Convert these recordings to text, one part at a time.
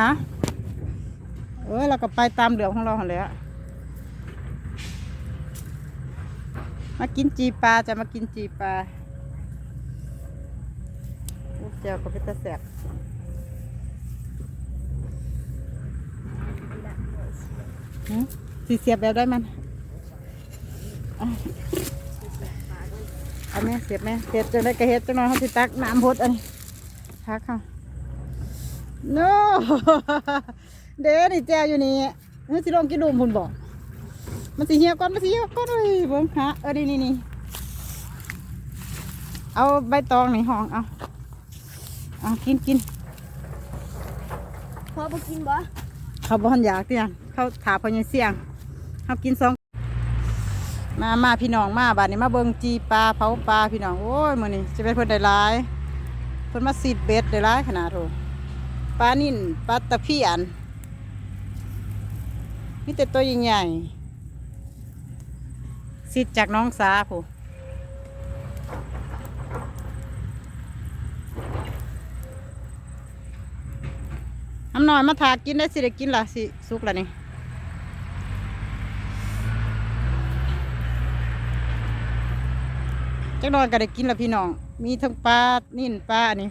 ฮะเออเราก็ไปตามเดือของเราหั่นแหล้วมากินจีปลาจะมากินจีปลาลูกเจียวก็เป็นตะแสบหืมสีเสียบแบบได้มันอะเอาแม่เสียบแม่เสียบจังได้กระเฮ็ดจังหน่อยเขาสิตักน้ำพดอันนี้ทักค่ะ โน่เด้นี่แจวอยู่นี่เฮ้ยสิลองกินดูมพุ่นบอกมันสิเหี่ยวก่อนมันสิเหี่ยวก่อนเฮ้ยเบิ่งหาเออนี่นี่นี่เอาใบตองในห้องเอาเอากินกินพอไปกินบ่เขาบ่ทันอยากเตี้ยเขาถามพอยังเสียงเขากินสองมามาพี่น้องมาบาดนี้มาเบิ่งจีปลาเผาปลาพี่น้องโอ้ยมื้อนี้จะเป็นเพิ่นได้หลายเพิ่นมาซีดเบ็ดได้หลายขนาดโถ ปลานิ่นปลาตะเพียนมีแต่ตัวใหญ่ๆซีดจากน้องสาผู้น้ำหน่อยมาถากินได้สิได้กินล่ะสิสุกล้วนี่จักนอยก็ได้กินล้วพี่น้อง มีทั้งปลานิ่นปลาอันนี้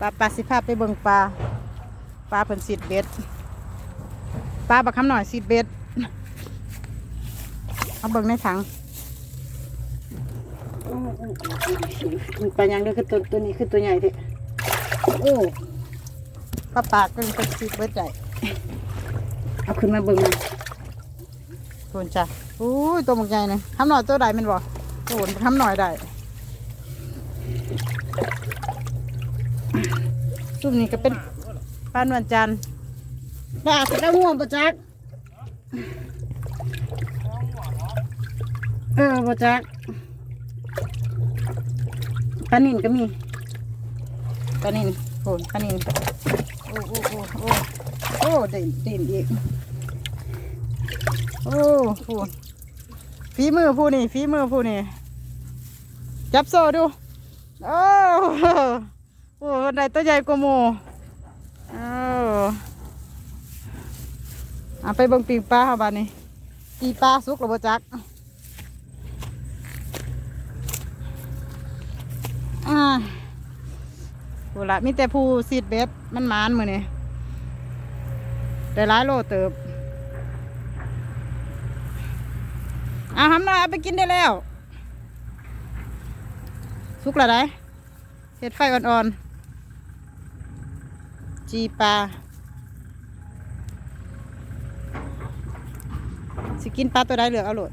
ปลาปลาสิภาพไปเบิ่งปลา ปลาเพิ่นสีดเบ็ดปลาบักคำหน่อยสีดเบ็ดเอาเบิ่งในถังมันปลายังเด้อคือตัวตัวนี้คือตัวใหญ่ที่โอ้ปลาปากก็เป็นสีดเบ็ดใหญ่เอาขึ้นมาเบิ่งมาทุนจ้ะอุ้ยตัวมันใหญ่เลยทำหน่อยตัวใดแมันบ่โอ้โหทำหน่อยได้ซุ่มนี้ก็เป็น ป้านวันจันทร์ปลาจะได้ห่วงประจักเออประจักปลานินก็มีปลานินโอ้ปลานินโอ้โอ้โอ้โอ้โอ้เด่นเด่นอีกโอ้โหฝีมือผู้นี่ฝีมือผู้นี่จับโซ่ดู โอ้โหโอ้ได้ตัวใหญ่กว่าหมูเออ เอาไปเบิ่งปีงปลาค่ะบ้านนี้ปีปลาสุกหรือบ่จักอ่าโหละมีแต่ผู้ซีดเบ็ดมันมานมือนี่ได้หลายโลเติบเอาทำหน่อยเอาไปกินได้แล้ว สุกแล้วได้เห็ดไฟอ่อนๆจีปลา สิกินปลาตัวใดเหลือกเอาโหลด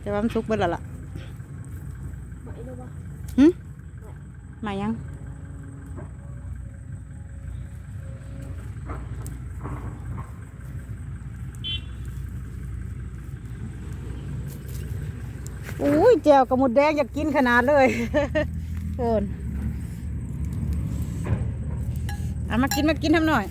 แต่ว่ามันสุกเบิดแล้วล่ะไหวดูบ่หึมายังอุ้ยแจวกับหมดแดงอยากกินขนาดเลยเกินเอามากินมากินทำหน่อย